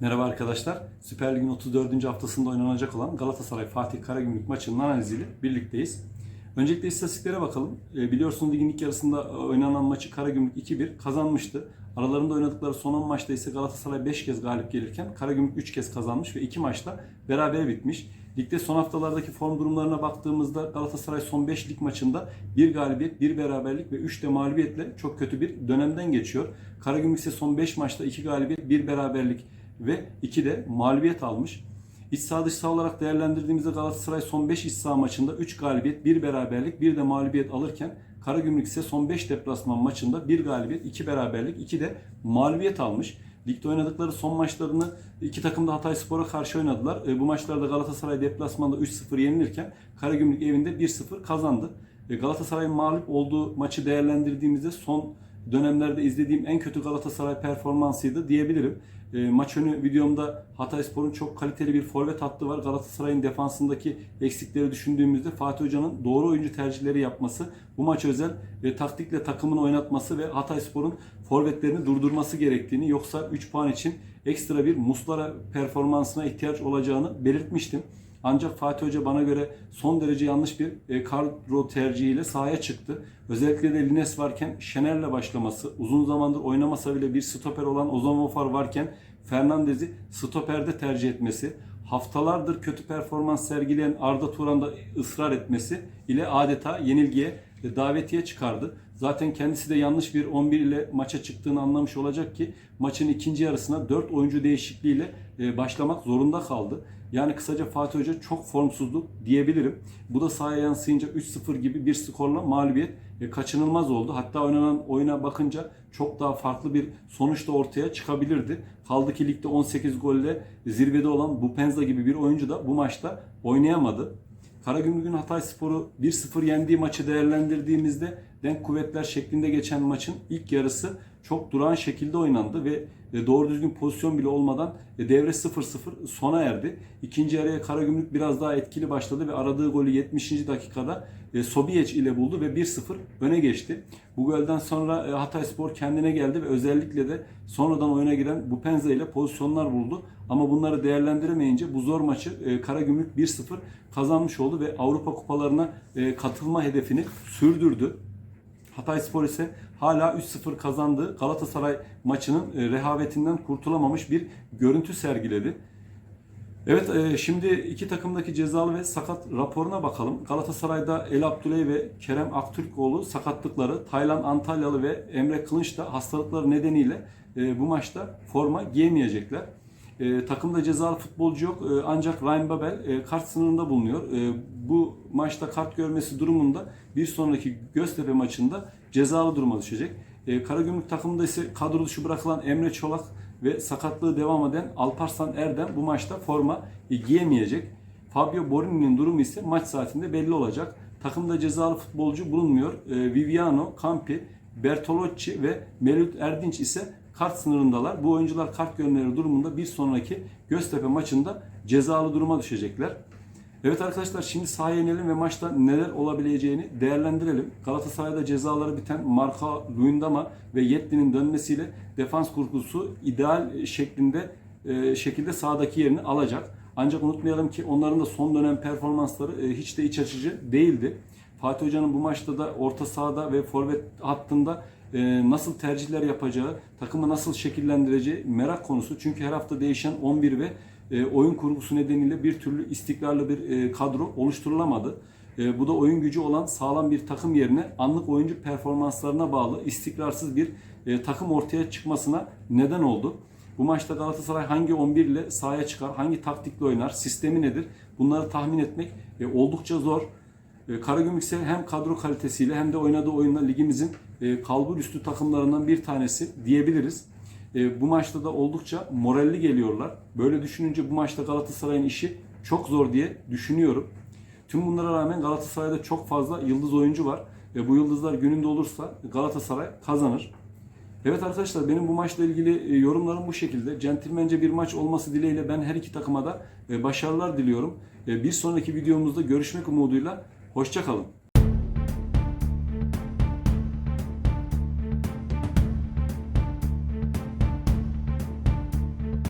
Merhaba arkadaşlar. Süper Lig'in 34. haftasında oynanacak olan Galatasaray Fatih Karagümrük maçının analiziyle birlikteyiz. Öncelikle istatistiklere bakalım. E, biliyorsunuz ligin ilk yarısında e, oynanan maçı Karagümrük 2-1 kazanmıştı. Aralarında oynadıkları son 10 maçta ise Galatasaray 5 kez galip gelirken Karagümrük 3 kez kazanmış ve 2 maçta berabere bitmiş. Ligde son haftalardaki form durumlarına baktığımızda Galatasaray son 5 lig maçında 1 galibiyet, 1 beraberlik ve 3 de mağlubiyetle çok kötü bir dönemden geçiyor. Karagümrük ise son 5 maçta 2 galibiyet, 1 beraberlik ve 2 de mağlubiyet almış. İç saha dış olarak değerlendirdiğimizde Galatasaray son 5 iç saha maçında 3 galibiyet, 1 beraberlik, 1 de mağlubiyet alırken Karagümrük ise son 5 deplasman maçında 1 galibiyet, 2 beraberlik, 2 de mağlubiyet almış. Ligde oynadıkları son maçlarını iki takım da Hatayspor'a karşı oynadılar. E, bu maçlarda Galatasaray deplasmanda 3-0 yenilirken Karagümrük evinde 1-0 kazandı. E, Galatasaray'ın mağlup olduğu maçı değerlendirdiğimizde son dönemlerde izlediğim en kötü Galatasaray performansıydı diyebilirim. E, maç önü videomda Hatayspor'un çok kaliteli bir forvet hattı var. Galatasaray'ın defansındaki eksikleri düşündüğümüzde Fatih Hoca'nın doğru oyuncu tercihleri yapması, bu maç özel e, taktikle takımını oynatması ve Hatayspor'un forvetlerini durdurması gerektiğini yoksa 3 puan için ekstra bir Muslara performansına ihtiyaç olacağını belirtmiştim. Ancak Fatih Hoca bana göre son derece yanlış bir e, kadro tercihiyle sahaya çıktı. Özellikle de Lines varken Şener'le başlaması, uzun zamandır oynamasa bile bir stoper olan Ozan Mofar varken Fernandez'i stoperde tercih etmesi, haftalardır kötü performans sergileyen Arda Turan'da ısrar etmesi ile adeta yenilgiye ve davetiye çıkardı. Zaten kendisi de yanlış bir 11 ile maça çıktığını anlamış olacak ki maçın ikinci yarısına 4 oyuncu değişikliğiyle e, başlamak zorunda kaldı. Yani kısaca Fatih Hoca çok formsuzluk diyebilirim. Bu da sahaya yansıyınca 3-0 gibi bir skorla mağlubiyet e, kaçınılmaz oldu. Hatta oynanan oyuna bakınca çok daha farklı bir sonuç da ortaya çıkabilirdi. Kaldı ki ligde 18 golle zirvede olan Bupenza gibi bir oyuncu da bu maçta oynayamadı. Karagümrük'ün Hatay Sporu 1-0 yendiği maçı değerlendirdiğimizde denk kuvvetler şeklinde geçen maçın ilk yarısı çok durağan şekilde oynandı ve e, doğru düzgün pozisyon bile olmadan e, devre 0-0 sona erdi. İkinci yarıya Karagümrük biraz daha etkili başladı ve aradığı golü 70. dakikada e, Sobiyeç ile buldu ve 1-0 öne geçti. Bu golden sonra Hatay Spor kendine geldi ve özellikle de sonradan oyuna giren Bupenza ile pozisyonlar buldu. Ama bunları değerlendiremeyince bu zor maçı Karagümrük 1-0 kazanmış oldu ve Avrupa kupalarına katılma hedefini sürdürdü. Hatay Spor ise hala 3-0 kazandığı Galatasaray maçının e, rehavetinden kurtulamamış bir görüntü sergiledi. Evet e, şimdi iki takımdaki cezalı ve sakat raporuna bakalım. Galatasaray'da El Abdüley ve Kerem Aktürkoğlu sakatlıkları, Taylan Antalyalı ve Emre Kılınç da hastalıkları nedeniyle e, bu maçta forma giyemeyecekler. E, takımda cezalı futbolcu yok e, ancak Ryan Babel e, kart sınırında bulunuyor. E, bu maçta kart görmesi durumunda bir sonraki Göztepe maçında cezalı duruma düşecek. E, Karagümrük takımında ise kadro dışı bırakılan Emre Çolak ve sakatlığı devam eden Alparslan Erdem bu maçta forma e, giyemeyecek. Fabio Borini'nin durumu ise maç saatinde belli olacak. Takımda cezalı futbolcu bulunmuyor. E, Viviano, Campi, Bertolocci ve Melut Erdinç ise kart sınırındalar. Bu oyuncular kart görmeleri durumunda bir sonraki Göztepe maçında cezalı duruma düşecekler. Evet arkadaşlar şimdi sahaya inelim ve maçta neler olabileceğini değerlendirelim. Galatasaray'da cezaları biten Marka Luyendama ve Yetli'nin dönmesiyle defans kurgusu ideal şeklinde e, şekilde sahadaki yerini alacak. Ancak unutmayalım ki onların da son dönem performansları e, hiç de iç açıcı değildi. Fatih Hoca'nın bu maçta da orta sahada ve forvet hattında nasıl tercihler yapacağı, takımı nasıl şekillendireceği merak konusu. Çünkü her hafta değişen 11 ve e, oyun kurgusu nedeniyle bir türlü istikrarlı bir e, kadro oluşturulamadı. E, bu da oyun gücü olan sağlam bir takım yerine anlık oyuncu performanslarına bağlı istikrarsız bir e, takım ortaya çıkmasına neden oldu. Bu maçta Galatasaray hangi 11 ile sahaya çıkar, hangi taktikle oynar, sistemi nedir? Bunları tahmin etmek e, oldukça zor. E, Karagümrük ise hem kadro kalitesiyle hem de oynadığı oyunla ligimizin e, kalbur üstü takımlarından bir tanesi diyebiliriz. E, bu maçta da oldukça moralli geliyorlar. Böyle düşününce bu maçta Galatasaray'ın işi çok zor diye düşünüyorum. Tüm bunlara rağmen Galatasaray'da çok fazla yıldız oyuncu var. Ve bu yıldızlar gününde olursa Galatasaray kazanır. Evet arkadaşlar benim bu maçla ilgili e, yorumlarım bu şekilde. Centilmence bir maç olması dileğiyle ben her iki takıma da e, başarılar diliyorum. E, bir sonraki videomuzda görüşmek umuduyla. Hoşçakalın.